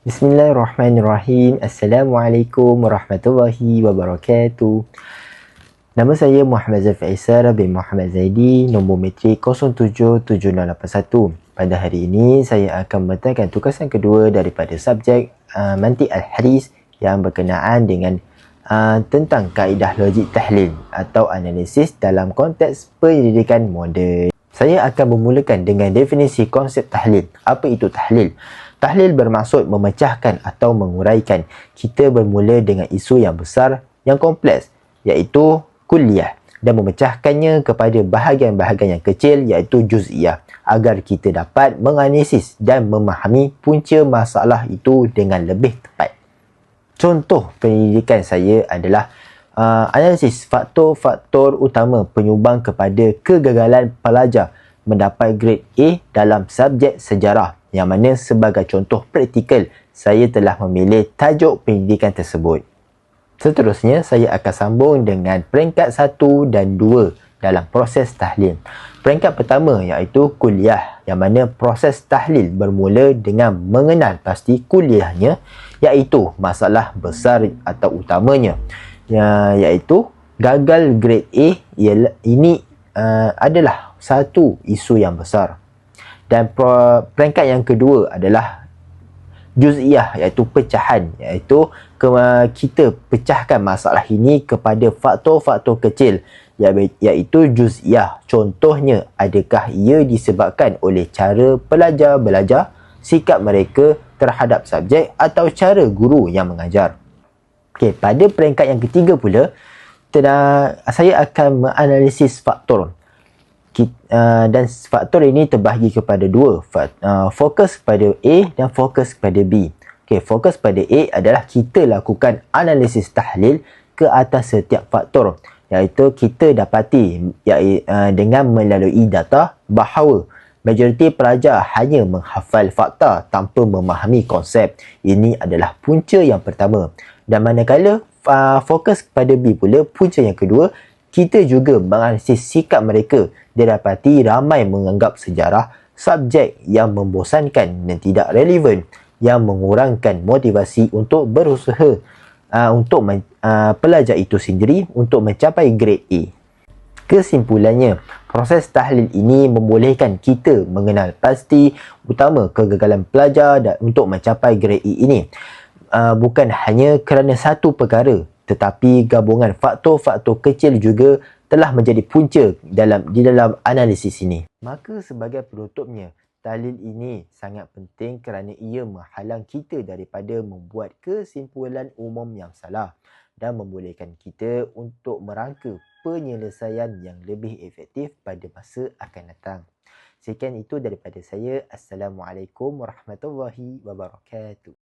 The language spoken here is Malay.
Bismillahirrahmanirrahim. Assalamualaikum warahmatullahi wabarakatuh. Nama saya Muhammad Zafir Aisar bin Muhammad Zaidi, nombor metrik 077081. Pada hari ini, saya akan membentangkan tugasan kedua daripada subjek uh, Mantik Al-Haris yang berkenaan dengan uh, tentang kaedah logik tahlil atau analisis dalam konteks penyelidikan moden. Saya akan memulakan dengan definisi konsep tahlil. Apa itu tahlil? Tahlil bermaksud memecahkan atau menguraikan. Kita bermula dengan isu yang besar, yang kompleks, iaitu kuliah dan memecahkannya kepada bahagian-bahagian yang kecil iaitu juz'iyah agar kita dapat menganalisis dan memahami punca masalah itu dengan lebih tepat. Contoh penyelidikan saya adalah uh, analisis faktor-faktor utama penyumbang kepada kegagalan pelajar mendapat grade A dalam subjek sejarah yang mana sebagai contoh praktikal saya telah memilih tajuk pendidikan tersebut. Seterusnya, saya akan sambung dengan peringkat satu dan dua dalam proses tahlil. Peringkat pertama iaitu kuliah yang mana proses tahlil bermula dengan mengenal pasti kuliahnya iaitu masalah besar atau utamanya ya, iaitu gagal grade A ialah, ini uh, adalah satu isu yang besar dan peringkat yang kedua adalah juz'iyah iaitu pecahan iaitu kita pecahkan masalah ini kepada faktor-faktor kecil iaitu juz'iyah. Contohnya adakah ia disebabkan oleh cara pelajar belajar sikap mereka terhadap subjek atau cara guru yang mengajar? Okey, pada peringkat yang ketiga pula saya akan menganalisis faktor uh, dan faktor ini terbahagi kepada dua. Uh, fokus pada A dan fokus pada B. Okay, fokus pada A adalah kita lakukan analisis tahlil ke atas setiap faktor. Iaitu kita dapati iaitu, uh, dengan melalui data bahawa majoriti pelajar hanya menghafal fakta tanpa memahami konsep. Ini adalah punca yang pertama. Dan manakala uh, fokus pada B pula punca yang kedua kita juga menganalisis sikap mereka didapati ramai menganggap sejarah subjek yang membosankan dan tidak relevan yang mengurangkan motivasi untuk berusaha uh, untuk uh, pelajar itu sendiri untuk mencapai grade A. Kesimpulannya, proses tahlil ini membolehkan kita mengenal pasti utama kegagalan pelajar dan untuk mencapai grade A ini. Uh, bukan hanya kerana satu perkara tetapi gabungan faktor-faktor kecil juga telah menjadi punca dalam di dalam analisis ini. Maka sebagai penutupnya, dalil ini sangat penting kerana ia menghalang kita daripada membuat kesimpulan umum yang salah dan membolehkan kita untuk merangka penyelesaian yang lebih efektif pada masa akan datang. Sekian itu daripada saya. Assalamualaikum warahmatullahi wabarakatuh.